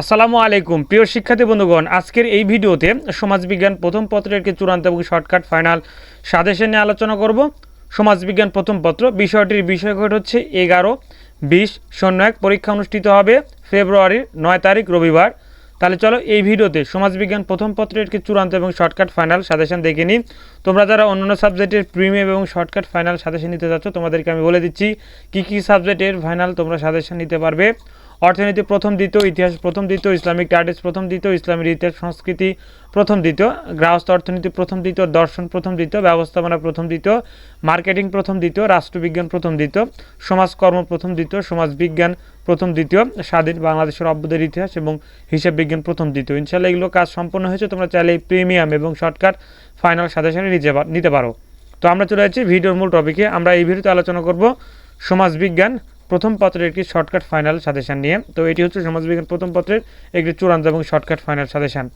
আসসালামু আলাইকুম। প্রিয় শিক্ষার্থী বন্ধুগণ, আজকের এই ভিডিওতে সমাজবিজ্ঞান প্রথম পত্রের একটি চূড়ান্ত এবং শর্টকাট ফাইনাল সাজেশন নিয়ে আলোচনা করব। সমাজবিজ্ঞান প্রথম পত্র, বিষয়টির বিষয়কট হচ্ছে এগারো, বিশ, শূন্য এক, পরীক্ষা অনুষ্ঠিত হবে ফেব্রুয়ারির নয় তারিখ, রবিবার। তাহলে চলো এই ভিডিওতে সমাজবিজ্ঞান প্রথম পত্রের একটি চূড়ান্ত এবং শর্টকাট ফাইনাল সাজেশন দেখে নিই। তোমরা যারা অন্যান্য সাবজেক্টের প্রিমিয়াম এবং শর্টকাট ফাইনাল সাজেশন নিতে চাচ্ছ তোমাদেরকে আমি বলে দিচ্ছি, কী কী সাবজেক্টের ফাইনাল তোমরা সাজেশন নিতে পারবে। অর্থনীতি প্রথম দ্বিতীয় ইতিহাস প্রথম দ্বিতীয় ইসলামিক স্টাডিজ প্রথম দ্বিতীয় ইসলামের ইতিহাস সংস্কৃতি প্রথম দ্বিতীয় গ্রাহস্থ অর্থনীতি প্রথম দ্বিতীয় দর্শন প্রথম দ্বিতীয় ব্যবস্থাপনা প্রথম দ্বিতীয় মার্কেটিং প্রথম দ্বিতীয় রাষ্ট্রবিজ্ঞান প্রথম দ্বিতীয় সমাজকর্ম প্রথম দ্বিতীয় সমাজবিজ্ঞান প্রথম দ্বিতীয় স্বাধীন বাংলাদেশের অভ্যুদের ইতিহাস এবং হিসাব বিজ্ঞান প্রথম দ্বিতীয় ইনশাল্লাহ এগুলো কাজ সম্পন্ন হয়েছে তোমরা চাইলে প্রিমিয়াম এবং শর্টকাট ফাইনাল নিতে পা- নিতে পারো তো আমরা চলে যাচ্ছি ভিডিওর মূল টপিকে আমরা এই ভিডিওতে আলোচনা করব সমাজবিজ্ঞান প্রথম পত্রের একটি শর্টকাট ফাইনাল সাজেশন নিয়ে। তো এটি হচ্ছে সমাজবিজ্ঞান প্রথম পত্রের একটি চূড়ান্ত এবং শর্টকাট ফাইনাল সাজেশন।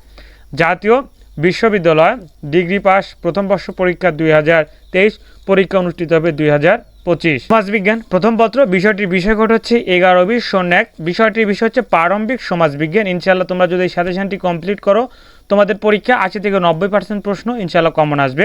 জাতীয় বিশ্ববিদ্যালয় ডিগ্রি পাস প্রথম বর্ষ পরীক্ষা দুই হাজার তেইশ, পরীক্ষা অনুষ্ঠিত হবে দুই পঁচিশ। সমাজবিজ্ঞান প্রথম পত্র, বিষয়টির বিষয়কট হচ্ছে এগারো বিশ শূন্য এক। বিষয়টির বিষয় হচ্ছে প্রারম্ভিক সমাজবিজ্ঞান। ইনশাল্লাহ তোমরা যদি এই সাজেশনটি কমপ্লিট করো তোমাদের পরীক্ষা আশি থেকে নব্বই পার্সেন্ট প্রশ্ন ইনশাল্লাহ কমন আসবে।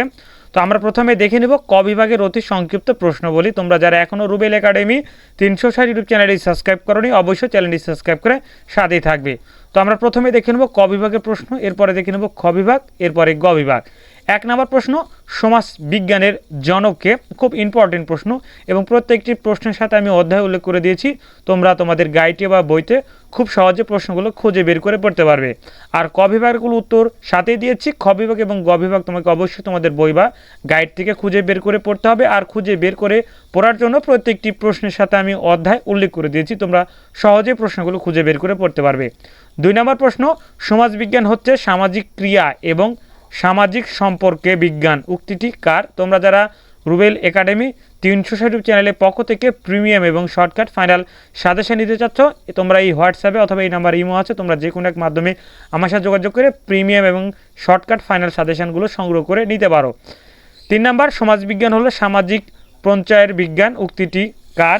তো আমরা প্রথমে দেখে নেব ক বিভাগের অতি সংক্ষিপ্ত প্রশ্ন বলি। তোমরা যারা এখনও রুবেল একাডেমি তিনশো ষাট ইউটিউব চ্যানেলটি সাবস্ক্রাইব করনি, অবশ্যই চ্যানেলটি সাবস্ক্রাইব করে সাথেই থাকবে। তো আমরা প্রথমে দেখে নেব ক বিভাগের প্রশ্ন, এরপরে দেখে নেব খ বিভাগ, এরপরে গ বিভাগ। এক নম্বর প্রশ্ন, সমাজ বিজ্ঞানের জনককে খুব ইম্পর্টেন্ট প্রশ্ন এবং প্রত্যেকটি প্রশ্নের সাথে আমি অধ্যায় উল্লেখ করে দিয়েছি। তোমরা তোমাদের গাইডে বা বইতে খুব সহজে প্রশ্নগুলো খুঁজে বের করে পড়তে পারবে। আর ক বিভাগগুলো উত্তর সাথেই দিয়েছি। খ বিভাগ এবং গ বিভাগ তোমাকে অবশ্যই তোমাদের বই বা গাইড থেকে খুঁজে বের করে পড়তে হবে। আর খুঁজে বের করে পড়ার জন্য প্রত্যেকটি প্রশ্নের সাথে আমি অধ্যায় উল্লেখ করে দিয়েছি। তোমরা সহজে প্রশ্নগুলো খুঁজে বের করে পড়তে পারবে। দুই নম্বর প্রশ্ন, সমাজবিজ্ঞান হচ্ছে সামাজিক ক্রিয়া এবং সামাজিক সম্পর্কে বিজ্ঞান। উক্তিটি কার? তোমরা যারা রুবেল একাডেমি তিনশো ষাট চ্যানেলের পক্ষ থেকে প্রিমিয়াম এবং শর্টকাট ফাইনাল সাজেশন নিতে চাচ্ছ, তোমরা এই হোয়াটসঅ্যাপে অথবা এই নাম্বার ইমো আছে, তোমরা যে কোনো এক মাধ্যমে আমার সাথে যোগাযোগ করে প্রিমিয়াম এবং শর্টকাট ফাইনাল সাজেশনগুলো সংগ্রহ করে নিতে পারো। তিন নাম্বার, সমাজবিজ্ঞান হলো সামাজিক পঞ্চায়ের বিজ্ঞান। উক্তিটি কার?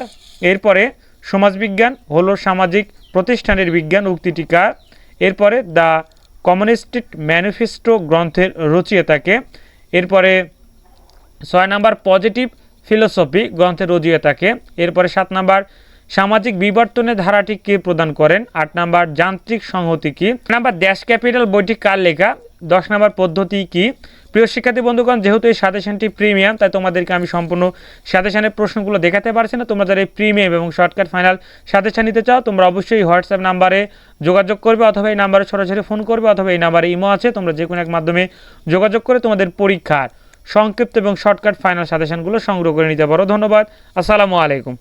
এরপরে, সমাজবিজ্ঞান হলো সামাজিক প্রতিষ্ঠানের বিজ্ঞান। উক্তিটি কার? এরপরে, দ্য কমিউনিস্টিক ম্যানিফেস্টো গ্রন্থের রচয়িতাকে, এরপরে ছয় নাম্বার পজিটিভ ফিলোসফি গ্রন্থের রচয়িতাকে, এরপরে সাত নাম্বার সামাজিক বিবর্তনের ধারাটি কে প্রদান করেন, আট নাম্বার যান্ত্রিক সংহতি কি নাম্বার দেশ ক্যাপিটাল বইটি কার লেখা দশ নাম্বার পদ্ধতি কি? প্রিয় শিক্ষার্থী বন্ধুগণ, যেহেতু এই সাজেশনটি প্রিমিয়াম, তাই তোমাদেরকে আমি সম্পূর্ণ সাজেশনের প্রশ্নগুলো দেখাতে পারছি না। তোমরা যারা এই প্রিমিয়াম এবং শর্টকাট ফাইনাল সাজেশন নিতে চাও, তোমরা অবশ্যই হোয়াটসঅ্যাপ নাম্বারে যোগাযোগ করবে অথবা এই নাম্বারে সরাসরি ফোন করবে অথবা এই নাম্বারে ইমো আছে। তোমরা যে কোনো এক মাধ্যমে যোগাযোগ করে তোমাদের পরীক্ষার সংক্ষিপ্ত এবং শর্টকাট ফাইনাল সাজেশনগুলো সংগ্রহ করে নিতে পারো। ধন্যবাদ। আসসালামু আলাইকুম।